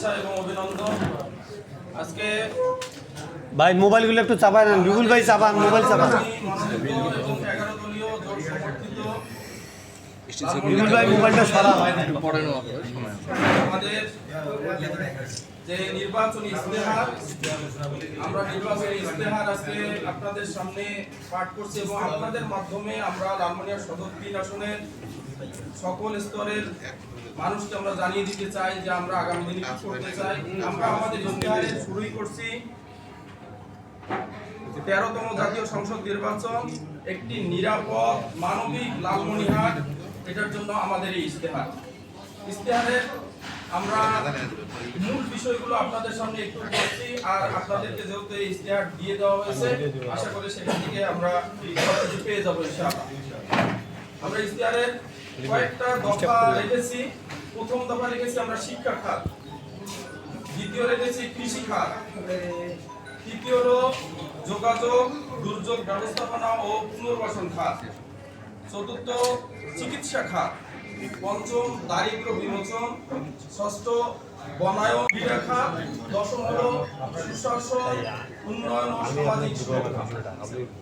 শুভেচ্ছা এবং অভিনন্দন। আজকে ভাই মোবাইলগুলো একটু চাপায় না বিপুল ভাই চাপান মোবাইল চাপান। বিপুল ভাই মোবাইলটা সরা আমাদের যে নির্বাচনী ইস্তেহার আমরা নির্বাচনী ইস্তেহার আজকে আপনাদের সামনে পাঠ করছি এবং আপনাদের মাধ্যমে আমরা লালমনিয়া সদর তিন আসনের সকল স্তরের মানুষকে আমরা জানিয়ে দিতে চাই যে আমরা আগামী দিনে কি করতে চাই। আমরা আমাদের ইস্তেহারে শুরুই করছি। তেরোতম জাতীয় সংসদ নির্বাচন একটি নিরাপদ মানবিক লালমনিহাট এটার জন্য আমাদের এই ইস্তেহার ইস্তেহারের আমরা মূল বিষয়গুলো আপনাদের সামনে একটু বলছি আর আপনাদেরকে যেহেতু এই ইস্তেহার দিয়ে দেওয়া হয়েছে আশা করি সেখান থেকে আমরা পেয়ে যাব ইনশাআল্লাহ। আমরা ইস্তেহারের কয়েকটা দফা রেখেছি। প্রথম দফা রেখেছি আমরা শিক্ষা খাত। দ্বিতীয় রেখেছি কৃষি খাত। তৃতীয় হলো যোগাযোগ দুর্যোগ ব্যবস্থাপনা ও পুনর্বাসন খাত। চতুর্থ চিকিৎসা খাত। পঞ্চম দারিদ্র বিমোচন। ষষ্ঠ বনায়ন ক্রীড়া খাত। দশম হলো সুশাসন উন্নয়ন ও সামাজিক সুরক্ষা।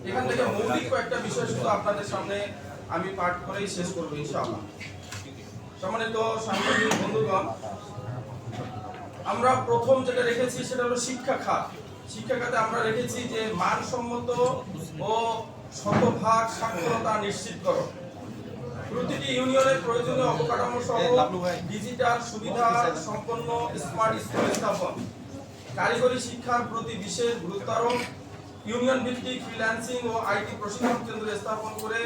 এখান থেকে মৌলিক কয়েকটা বিষয় শুধু আপনাদের সামনে আমি পাঠ করেই শেষ করব ইনশাআল্লাহ। সম্মানিত সাংবাদিক বন্ধুগণ আমরা প্রথম যেটা রেখেছি সেটা হলো শিক্ষা খাত। শিক্ষা খাতে আমরা রেখেছি যে মানসম্মত ও শতভাগ সাক্ষরতা নিশ্চিত করো। প্রতিটি ইউনিয়নের প্রয়োজনীয় অবকাঠামো সহ ডিজিটাল সুবিধা সম্পন্ন স্মার্ট স্কুল স্থাপন। কারিগরি শিক্ষার প্রতি বিশেষ গুরুত্ব আরোপ ইউনিয়ন ভিত্তিক ফ্রিল্যান্সিং ও আইটি প্রশিক্ষণ কেন্দ্র স্থাপন করে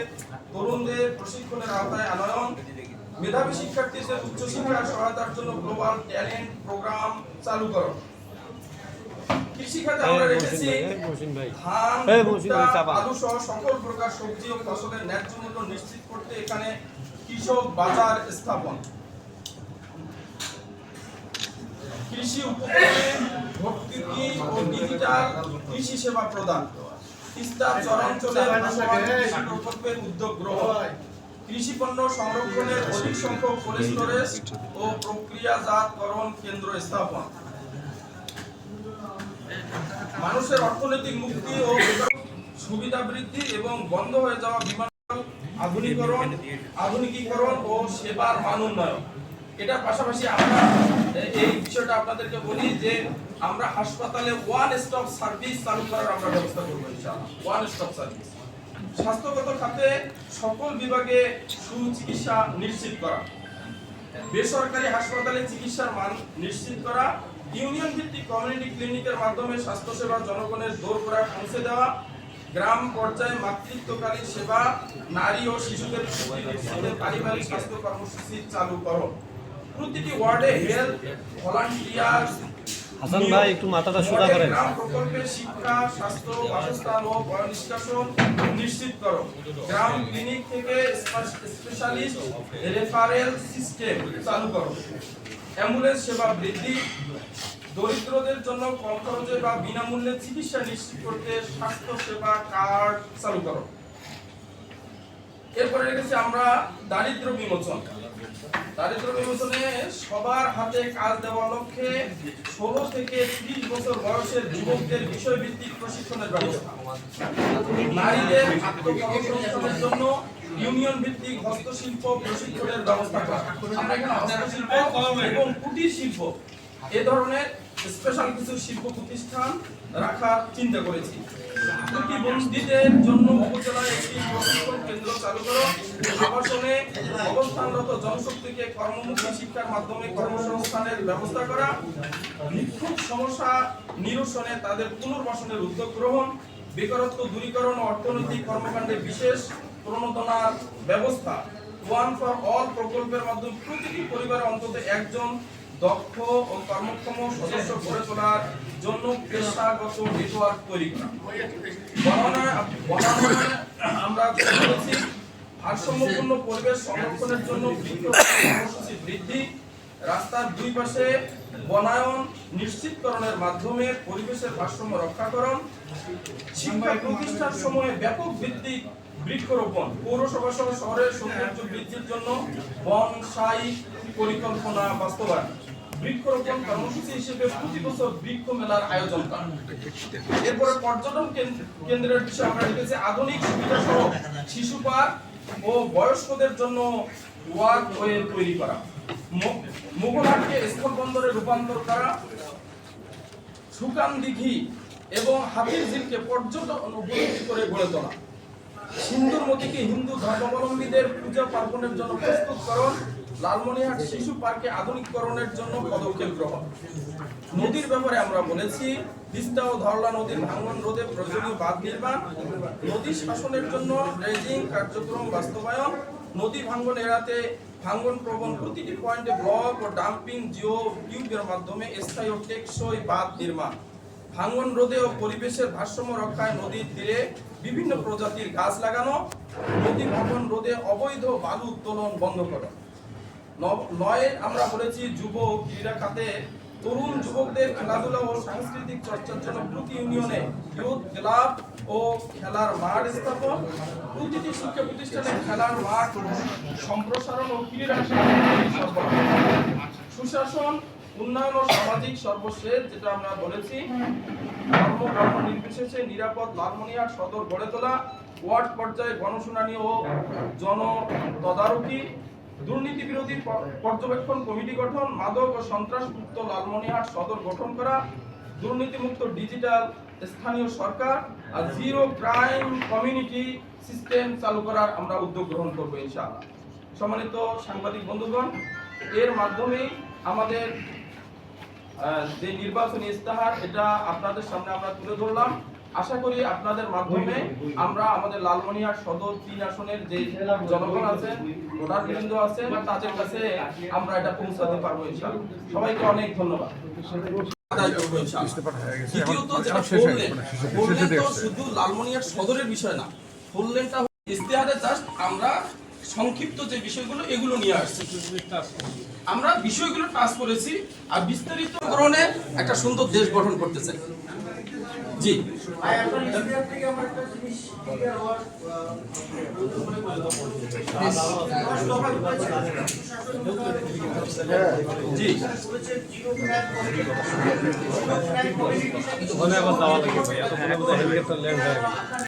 তরুণদের প্রশিক্ষণের আওতায় আনয়ন। মেধাবী শিক্ষার্থীদের উচ্চশিক্ষার সহায়তার জন্য গ্লোবাল ট্যালেন্ট প্রোগ্রাম চালু করো। কৃষিখাতে আমরা রেখেছি ধান এই মহসিন ভাই, ভুট্টা, চাপা। আলু সহ সকল প্রকার সবজি ও ফসলের ন্যায্য মূল্য নিশ্চিত করতে এখানে কৃষক বাজার স্থাপন। কৃষি উপকরণে ভর্তুকি ও ডিজিটাল কৃষি সেবা প্রদান। তিস্তা চরাঞ্চলে ভাসমান কৃষি প্রকল্পের উদ্যোগ গ্রহণ। কৃষি পণ্য সংরক্ষণের অধিক সংখ্যক কোল্ড স্টোরেজ ও প্রক্রিয়াজাতকরণ কেন্দ্র স্থাপন। মানুষের অর্থনৈতিক মুক্তি ও সুবিধা বৃদ্ধি এবং বন্ধ হয়ে যাওয়া বিমান আধুনিকরণ, আধুনিকীকরণ ও সেবার মান উন্নয়ন। এটার পাশাপাশি আমরা এই বিষয়টা আপনাদেরকে বলি যে আমরা হাসপাতালে ওয়ান স্টপ সার্ভিস চালু করার আমরা ব্যবস্থা করব ইনশাআল্লাহ ওয়ান স্টপ সার্ভিস স্বাস্থ্যগত খাতে সকল বিভাগে সুচিকিৎসা নিশ্চিত করা। বেসরকারি হাসপাতালে চিকিৎসার মান নিশ্চিত করা। ইউনিয়ন ভিত্তিক কমিউনিটি ক্লিনিকের মাধ্যমে স্বাস্থ্যসেবা জনগণের দোরগোড়ায় পৌঁছে দেওয়া। গ্রাম পর্যায়ে মাতৃত্বকালীন সেবা, নারী ও শিশুদের পারিবারিক স্বাস্থ্য কর্মসূচি চালু করো। প্রতিটি ওয়ার্ডে হেলথ ভলান্টিয়ার হাসান ভাই, একটু মাথাটা সোজা করেন। গ্রাম প্রকল্পে শিক্ষা স্বাস্থ্য বাসস্থান ও নিষ্কাশন নিশ্চিত করো। গ্রাম ক্লিনিক থেকে স্পেশালিস্ট রেফারেল সিস্টেম চালু করো। অ্যাম্বুলেন্স সেবা বৃদ্ধি দরিদ্রদের জন্য কম খরচে বা বিনামূল্যে চিকিৎসা নিশ্চিত করতে স্বাস্থ্য সেবা কার্ড চালু করো। এরপরে রেখেছি আমরা দারিদ্র বিমোচন। দারিদ্র বিমোচনে সবার হাতে কাজ দেওয়ার লক্ষ্যে ষোলো থেকে ত্রিশ বছর বয়সের যুবকদের বিষয়ভিত্তিক প্রশিক্ষণের ব্যবস্থা। নারীদের আত্মকর্মসংস্থানের জন্য ইউনিয়ন ভিত্তিক হস্তশিল্প প্রশিক্ষণের ব্যবস্থা করা। আমরা এখানে হস্তশিল্প এবং কুটির শিল্প এ ধরনের স্পেশাল কিছু শিল্প প্রতিষ্ঠান রাখার চিন্তা করেছি। প্রতিবন্ধীদের জন্য উপজেলায় একটি প্রশিক্ষণ কেন্দ্র চালু করো। আবাসনে অবস্থানরত জনশক্তিকে কর্মমুখী শিক্ষার মাধ্যমে কর্মসংস্থানের ব্যবস্থা করা। ভিক্ষুক সমস্যা নিরসনে তাদের পুনর্বাসনের উদ্যোগ গ্রহণ। বেকারত্ব দূরীকরণ ও অর্থনৈতিক কর্মকাণ্ডে বিশেষ প্রণোদনার ব্যবস্থা। ওয়ান ফর অল প্রকল্পের মাধ্যমে প্রতিটি পরিবারে অন্তত একজন দক্ষ ও কর্মক্ষম সদস্য গড়ে তোলার জন্য পেশাগত নেটওয়ার্ক তৈরি করা। আমরা ভারসাম্যপূর্ণ পরিবেশ সংরক্ষণের জন্য কর্মসূচি বৃদ্ধি, রাস্তার দুই পাশে বনায়ন নিশ্চিতকরণের মাধ্যমে পরিবেশের ভারসাম্য রক্ষাকরণ, শিক্ষা প্রতিষ্ঠার সময়ে ব্যাপক ভিত্তিক বৃক্ষরোপণ, পৌরসভা সহ শহরের সৌন্দর্য বৃদ্ধির জন্য বনসাই পরিকল্পনা বাস্তবায়ন। বৃক্ষরোপণ কর্মসূচি হিসেবে প্রতি বছর বৃক্ষ মেলার আয়োজন করা এরপরে পর্যটন কেন্দ্রের বিষয়ে আমরা লিখেছি আধুনিক সুবিধা সহ শিশু পার্ক ও বয়স্কদের জন্য তৈরি করা। মুঘলহাটকে স্থল বন্দরে রূপান্তর করা সুকান দিঘি এবং হাতির ঝিলকে পর্যটন করে গড়ে তোলা। সিন্ধুর মতিকে হিন্দু ধর্মাবলম্বীদের পূজা পার্বণের জন্য প্রস্তুতকরণ লালমনিরহাট শিশু পার্কে আধুনিকরণের জন্য পদক্ষেপ গ্রহণ। নদীর ব্যাপারে আমরা বলেছি, তিস্তা ও ধরলা নদীর ভাঙ্গন রোধে প্রয়োজনীয় বাঁধ নির্মাণ, নদী শাসনের জন্য ড্রেজিং কার্যক্রম বাস্তবায়ন, নদী ভাঙ্গন এড়াতে ভাঙ্গন প্রবণ প্রতিটি পয়েন্টে ব্লক ও ডাম্পিং জিও টিউবের মাধ্যমে স্থায়ী ও টেকসই বাঁধ নির্মাণ। ভাঙ্গন রোধে ও পরিবেশের ভারসাম্য রক্ষায় নদীর তীরে বিভিন্ন প্রজাতির গাছ লাগানো, নদী ভাঙ্গন রোধে অবৈধ বালু উত্তোলন বন্ধ করা। নয়ে আমরা বলেছি যুব ক্রীড়া খাতে তরুণ যুবকদের খেলাধুলা ও সাংস্কৃতিক চর্চার জন্য প্রতি ইউনিয়নে ইউথ ক্লাব ও খেলার মাঠ স্থাপন। প্রতিটি শিক্ষা প্রতিষ্ঠানে খেলার মাঠ, সম্প্রসারণ ও ক্রীড়া সুশাসন, উন্নয়ন ও সামাজিক সর্বশেষ, যেটা আমরা বলেছি, ধর্ম নির্বিশেষে নিরাপদ লালমনিরহাট সদর গড়ে তোলা, ওয়ার্ড পর্যায়ে গণশুনানি ও জন তদারকি। দুর্নীতি বিরোধী পর্যবেক্ষণ কমিটি গঠন, মাদক ও সন্ত্রাস মুক্ত লালমনিরহাট সদর গঠন করা, দুর্নীতিমুক্ত ডিজিটাল স্থানীয় সরকার আর জিরো ক্রাইম কমিউনিটি সিস্টেম চালু করার আমরা উদ্যোগ গ্রহণ করব ইনশাআল্লাহ। সম্মানিত সাংবাদিক বন্ধুগণ, এর মাধ্যমে আমাদের যে নির্বাচনী ইস্তাহার এটা আপনাদের সামনে আমরা তুলে ধরলাম। আশা করি আপনাদের মাধ্যমে আমরা আমাদের লালমনিরহাট সদর তিন আসনের যে জনগণ আছেন ভোটার বৃন্দ আছেন তাদের কাছে আমরা এটা পৌঁছাতে পারব ইনশাআল্লাহ। সবাইকে অনেক ধন্যবাদ। আদায় করব ইনশাআল্লাহ। দ্বিতীয়ত যেটা বললেন, বললেন তো শুধু লালমনিরহাট সদরের বিষয় না বললেনটা ইস্তেহারে জাস্ট আমরা সংক্ষিপ্ত যে বিষয়গুলো এগুলো নিয়ে আসছি। আমরা বিষয়গুলো টাচ করেছি আর বিস্তারিত গ্রহণে একটা সুন্দর দেশ গঠন করতে চাই। জি। জি। আবার যাওয়া লাগে ভাই। এত হেলিকপ্টার ল্যান্ড হয়।